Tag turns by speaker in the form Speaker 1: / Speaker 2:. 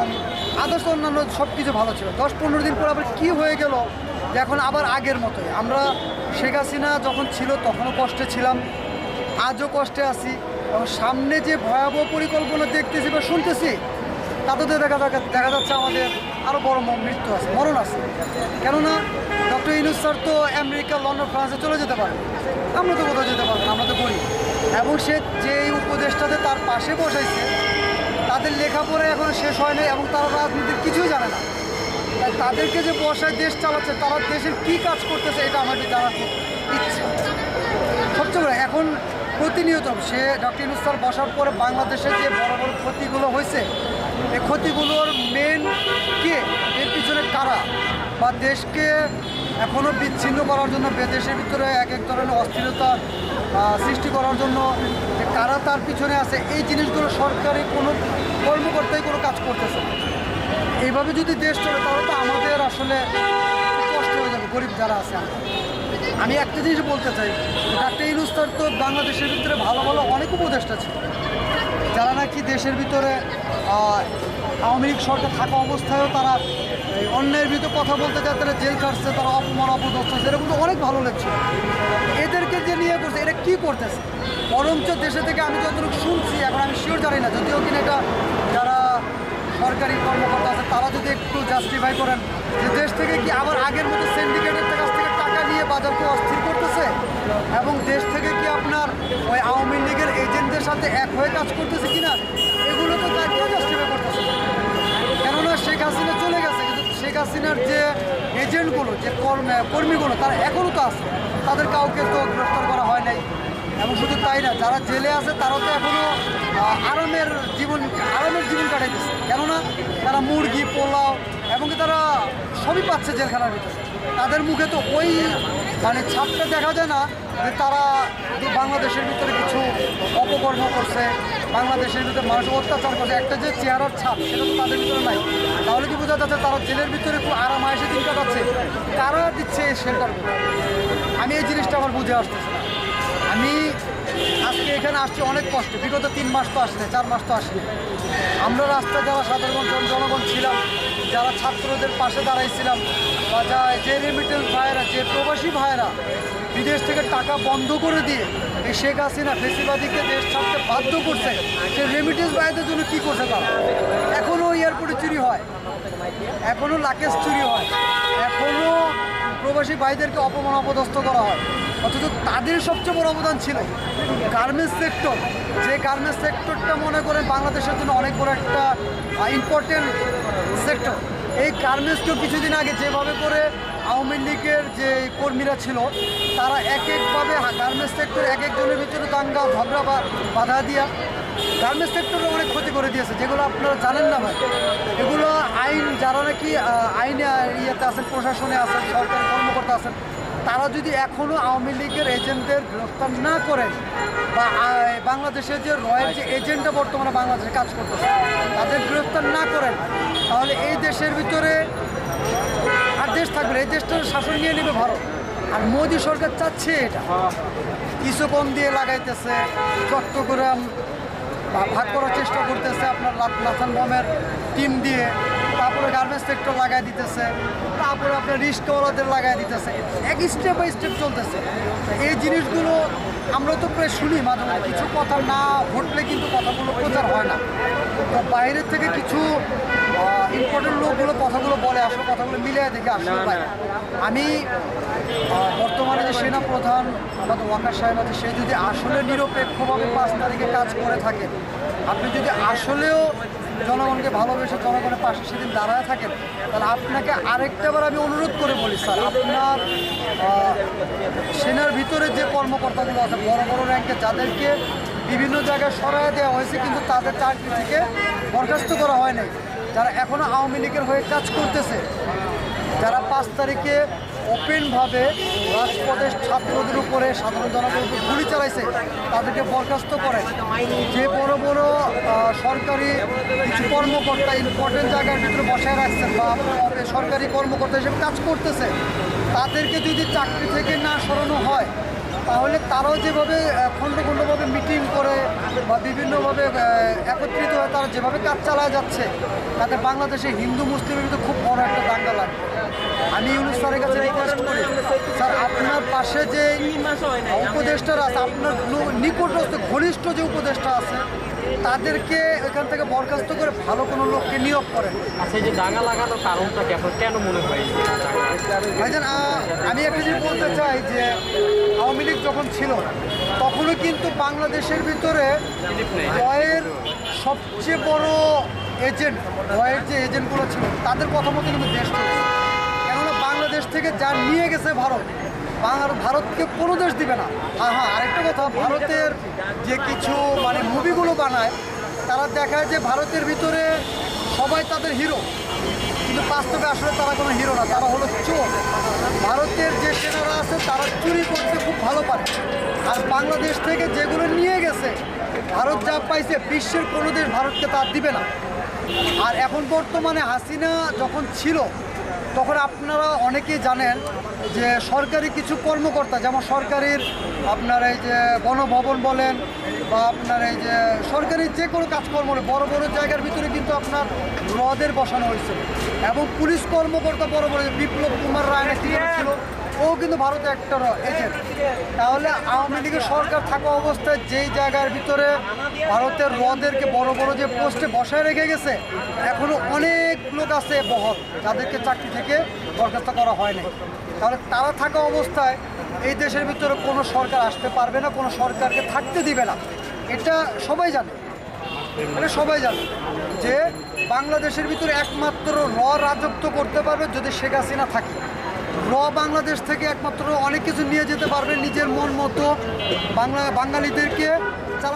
Speaker 1: এবং অন্যান্য সব কিছু ভালো ছিল। দশ পনেরো দিন পর আবার কী হয়ে গেল যে এখন আবার আগের মতোই। আমরা শেখ হাসিনা যখন ছিল তখনও কষ্টে ছিলাম আজও কষ্টে আছি এবং সামনে যে ভয়াবহ পরিকল্পনা দেখতেছি বা শুনতেছি তাতে দেখা দেখা দেখা যাচ্ছে আমাদের আরও বড় মৃত্যু আছে মরণ আছে। কেননা ডক্টর ইনুস স্যার তো আমেরিকা লন্ডন ফ্রান্সে চলে যেতে পারে। আমরা তো কোথাও যেতে পারব না, আমরা তো করি এবং সে যেই উপদেষ্টাতে তার পাশে বসাইছে তাদের লেখাপড়া এখনও শেষ হয়নি এবং তারা রাজনীতির কিছুই জানে না। তাই তাদেরকে যে বসায় দেশ চালাচ্ছে, তারা দেশের কী কাজ করতেছে এটা আমাদের জানার ইচ্ছে। সবচেয়ে বড়, এখন প্রতিনিয়ত সে ডক্টর ইনুস স্যার বসার পরে বাংলাদেশে যে বড় বড় ক্ষতিগুলো হয়েছে এই ক্ষতিগুলোর মেন কে? এর পিছনে কারা? বা দেশকে এখনও বিচ্ছিন্ন করার জন্য দেশের ভিতরে এক এক ধরনের অস্থিরতা সৃষ্টি করার জন্য কারা তার পিছনে আছে, এই জিনিসগুলো সরকারি কোনো কর্মকর্তাই কোনো কাজ করতেছে এইভাবে যদি দেশ চলে, তাহলে তো আমাদের আসলে কষ্ট হয়ে যাবে, গরিব যারা আছে আমি একটা জিনিস বলতে চাই ডাক্তার ইনুস্তার তো বাংলাদেশের ভিতরে ভালো ভালো অনেক উপদেষ্টা ছিল। যারা নাকি দেশের ভিতরে আওয়ামী লীগ সরকার থাকা অবস্থায়ও তারা এই অন্যের ভিতরে কথা বলতে যায় তারা জেল খাটছে তারা অপমান অপদস্থ হচ্ছে, এরকম তো অনেক ভালো লাগছে। এদেরকে যে নিয়ে করছে এটা কী করতেছে? বরঞ্চ দেশে থেকে আমি যতটুকু শুনছি এখন আমি শিওর জানি না যদিও কিনা এটা যারা সরকারি কর্মকর্তা আছে তারা যদি একটু জাস্টিফাই করেন যে দেশ থেকে কি আবার আগের মতো সিন্ডিকেটের কাছ থেকে টাকা নিয়ে বাজারকে অস্থির করতেছে? এবং দেশ থেকে কি আপনার ওই আওয়ামী লীগের এজেন্টদের সাথে এক হয়ে কাজ করতেছে কিনা? এগুলো তো তার হাসিনার যে এজেন্টগুলো, যে কর্ম- কর্মীগুলো, তারা এখনও তো আছে। তাদের কাউকে তো গ্রেফতার করা হয় নাই। এবং শুধু তাই না, যারা জেলে আছে তারা তো এখনও আরামের জীবন আরামের জীবন কাটাইতেছে কেননা, তারা মুরগি, পোলাও, এবং তারা সবই পাচ্ছে জেলখানার ভিতরে। তাদের মুখে তো ওই মানে ছাপটা দেখা যায় না যে তারা বাংলাদেশের ভিতরে কিছু অপকর্ম করছে, বাংলাদেশের ভিতরে মানুষ অত্যাচার করছে, একটা যে চেহারার ছাপ, সেটা তো তাদের ভিতরে নাই। তাহলে কি বোঝা যাচ্ছে তারা জেলের ভিতরে খুব আরাম আয়সে দিন কাটাচ্ছে? কারা দিচ্ছে এই শেল্টারগুলো আমি এই জিনিসটা আমার বুঝে আসতেছি না। আমি আজকে এখানে আসছি অনেক কষ্ট, বিগত তিন মাস তো আসলে চার মাস তো আসলে আমরা রাস্তায় যারা সাধারণ জন- জনগণ ছিলাম, যারা ছাত্রদের পাশে দাঁড়াইছিলাম, বা যা যে রেমিটেন্স ভাইয়েরা, যে প্রবাসী ভাইয়েরা বিদেশ থেকে টাকা বন্ধ করে দিয়ে এই শেখ হাসিনা ফেসিবাদীকে দেশ ছাড়তে বাধ্য করছে, সে রেমিটেন্স ভাইদের জন্য কী করছে তারা? এখনও এয়ারপোর্টে চুরি হয়। এখনও লাকেজ চুরি হয়। এখনও প্রবাসী ভাইদেরকে অপমান অপদস্থ করা হয়। অথচ তাদের সবচেয়ে বড় অবদান ছিল গার্মেন্টস সেক্টর যে গার্মেন্টস সেক্টরটা মনে করেন বাংলাদেশের জন্য অনেক বড় একটা ইম্পর্টেন্ট সেক্টর এই গার্মেন্টসকেও কিছুদিন আগে যেভাবে করে আওয়ামী লীগের যে কর্মীরা ছিল, তারা এক একভাবে গার্মেন্টস সেক্টর এক একজনের ভিতরে দাঙ্গা, ঝগড়া বা বাধা দিয়া গার্মেন্টস সেক্টরে অনেক ক্ষতি করে দিয়েছে, যেগুলো আপনারা জানেন না ভাই। এগুলো আইন, যারা নাকি আইনে ইয়েতে আছেন, প্রশাসনে আছেন, সরকারি কর্মকর্তা আছেন তারা যদি এখনও আওয়ামী লীগের এজেন্টদের গ্রেফতার না করেন বা বাংলাদেশের যে রয়ের যে এজেন্টটা বর্তমানে বাংলাদেশে কাজ করতেছে, তাদের গ্রেফতার না করেন, তাহলে এই দেশের ভিতরে আর দেশ থাকবে এই দেশটার শাসন নিয়ে নেবে ভারত। আর মোদী সরকার চাচ্ছে এটা। কিছু কম দিয়ে লাগাইতেছে, চট্টগ্রাম ভাগ করার চেষ্টা করতেছে আপনার লাথান বমের টিম দিয়ে। তারপরে গার্মেন্টস সেক্টর লাগাই দিতেছে। তারপরে আপনার রিস্কওয়ালাদের লাগাই দিতেছে। এক স্টেপ বাই স্টেপ চলতেছে। এই জিনিসগুলো আমরা তো প্রায় শুনি মাঝে মাঝে। কিছু কথা না ঘটলে কিন্তু কথাগুলো প্রচার হয় না। তো বাইরের থেকে কিছু ইম্পর্টেন্ট লোকগুলো কথাগুলো বলে আসলে কথাগুলো মিলিয়ে দেখে আসলে আমি বর্তমানে যে সেনা প্রধান আমাদের ওয়াকার সাহেব আছে, সে যদি আসলে নিরপেক্ষভাবে পাঁচ তারিখে কাজ করে থাকে, আপনি যদি আসলেও জনগণকে ভালোবেসে জনগণের পাশে সেদিন দাঁড়ায় থাকেন, তাহলে আপনাকে আরেকটাবার আমি অনুরোধ করে বলি, স্যার, আপনার সেনার ভিতরে যে কর্মকর্তাগুলো আছে, বড় বড় র্যাঙ্কে যাদেরকে বিভিন্ন জায়গায় সরায় দেওয়া হয়েছে, কিন্তু তাদের চাকরি থেকে বরখাস্ত করা হয় নাই, যারা এখনও আওয়ামী লীগের হয়ে কাজ করতেছে, যারা পাঁচ তারিখে ওপেনভাবে রাজপথের ছাত্রদের উপরে সাধারণ জনগণের উপর গুলি চালাইছে, তাদেরকে বরখাস্ত করে। যে বড় বড় সরকারি কিছু কর্মকর্তা ইম্পর্টেন্ট জায়গার ভিতরে বসায় রাখছেন বা সরকারি কর্মকর্তা হিসেবে কাজ করতেছে, তাদেরকে যদি চাকরি থেকে না সরানো হয় তাহলে তারাও যেভাবে খণ্ড খণ্ডভাবে মিটিং করে বা বিভিন্নভাবে একত্রিত হয়ে তারা যেভাবে কাজ চালায় যাচ্ছে তাতে বাংলাদেশে হিন্দু মুসলিমের কিন্তু খুব বড় একটা দাঙ্গা লাগবে। আমি ইউনুস স্যারের কাছে রিকোয়েস্ট করি স্যার আপনার পাশে যে উপদেষ্টারা আছে আপনার নিকটস্থ ঘনিষ্ঠ যে উপদেষ্টা আছে তাদেরকে এখান থেকে বরখাস্ত করে ভালো কোনো লোককে নিয়োগ করেন।
Speaker 2: আচ্ছা যে দাঙ্গা লাগানোর কারণটা কি? আপনার কেন মনে হয়
Speaker 1: ভাইজান আমি একটা জিনিস বলতে চাই যে আওয়ামী লীগ যখন ছিল তখনও কিন্তু বাংলাদেশের ভিতরে রয়ের সবচেয়ে বড় এজেন্ট রয়ের যে এজেন্টগুলো ছিল তাদের কথা মতো কিন্তু দেশ কেননা বাংলাদেশ থেকে যা নিয়ে গেছে ভারত ভারতকে কোনো দেশ দিবে না। হ্যাঁ হ্যাঁ কথা ভারতের যে কিছু মানে মুভিগুলো বানায়, তারা দেখায় যে ভারতের ভিতরে সবাই তাদের হিরো কিন্তু বাস্তবে আসলে তারা কোনো হিরো না, তারা হলো চোর। ভারতের যে সেনারা আছে, তারা চুরি করতে খুব ভালো পারে। আর বাংলাদেশ থেকে যেগুলো নিয়ে গেছে, ভারত যা পাইছে, বিশ্বের কোনো দেশ ভারতকে তার দিবে না। আর এখন বর্তমানে হাসিনা যখন ছিল তখন আপনারা অনেকেই জানেন যে সরকারি কিছু কর্মকর্তা, যেমন সরকারির আপনার এই যে গণভবন বলেন বা আপনার এই যে সরকারি যে কোনো কাজকর্ম বড় বড় জায়গার ভিতরে কিন্তু আপনার রদের বসানো হয়েছে এবং পুলিশ কর্মকর্তা বড় বড় বিপ্লব কুমার রায় ছিল, ও কিন্তু ভারতে একটা এজেন্ট তাহলে আওয়ামী লীগের সরকার থাকা অবস্থায় যেই জায়গার ভিতরে ভারতের রদেরকে বড় বড় যে পোস্টে বসায় রেখে গেছে এখনও অনেক লোক আছে বহল যাদেরকে চাকরি থেকে বরখাস্ত করা হয়নি তাহলে তারা থাকা অবস্থায় এই দেশের ভিতরে কোনো সরকার আসতে পারবে না, কোনো সরকারকে থাকতে দিবে না। এটা সবাই জানে। এটা সবাই জানে যে বাংলাদেশের ভিতরে একমাত্র র রাজত্ব করতে পারবে যদি শেখ হাসিনা থাকে। র বাংলাদেশ থেকে একমাত্র অনেক কিছু নিয়ে যেতে পারবে নিজের মন মতো বাংলা বাঙালিদেরকে